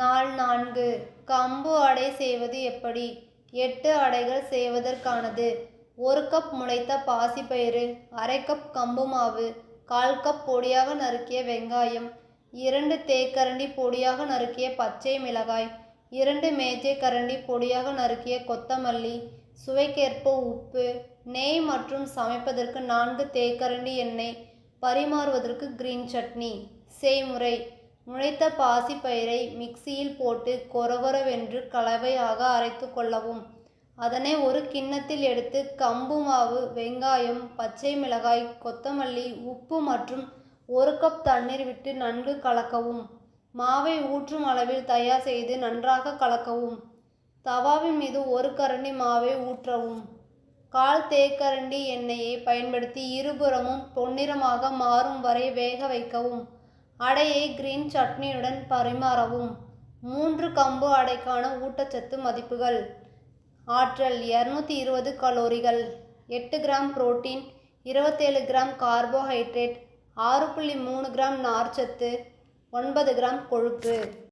நாள் நான்கு. கம்பு அடை செய்வது எப்படி? எட்டு அடைகள் செய்வதற்கானது. ஒரு கப் முளைத்த பாசிப்பயிறு அரை கப் கம்பு மாவு கால் கப் பொடியாக நறுக்கிய வெங்காயம் இரண்டு தேக்கரண்டி பொடியாக நறுக்கிய பச்சை மிளகாய் இரண்டு மேஜை கரண்டி பொடியாக நறுக்கிய கொத்தமல்லி சுவைக்கேற்ப உப்பு நெய் மற்றும் சமைப்பதற்கு நான்கு தேக்கரண்டி எண்ணெய் பரிமாறுவதற்கு கிரீன் சட்னி. செய்முறை. முளைத்த பாசிப்பயிரை மிக்சியில் போட்டு கொரகொரவென்று கலவையாக அரைத்து கொள்ளவும். அதனை ஒரு கிண்ணத்தில் எடுத்து கம்பு மாவு வெங்காயம் பச்சை மிளகாய் கொத்தமல்லி உப்பு மற்றும் ஒரு கப் தண்ணீர் விட்டு நன்கு கலக்கவும். மாவை ஊற்றும் அளவில் தயார் செய்து நன்றாக கலக்கவும். தவாவின் மீது ஒரு கரண்டி மாவை ஊற்றவும். கால் தேக்கரண்டி எண்ணெயை பயன்படுத்தி இருபுறமும் பொன்னிறமாக மாறும் வரை வேக வைக்கவும். அடையை கிரீன் சட்னியுடன் பரிமாறவும். மூன்று கம்பு அடைக்கான ஊட்டச்சத்து மதிப்புகள். ஆற்றல் இரநூத்தி இருபது கலோரிகள். எட்டு கிராம் புரோட்டீன் இருபத்தேழு கிராம் கார்போஹைட்ரேட் ஆறு புள்ளி மூணு கிராம் நார்ச்சத்து ஒன்பது கிராம் கொழுப்பு.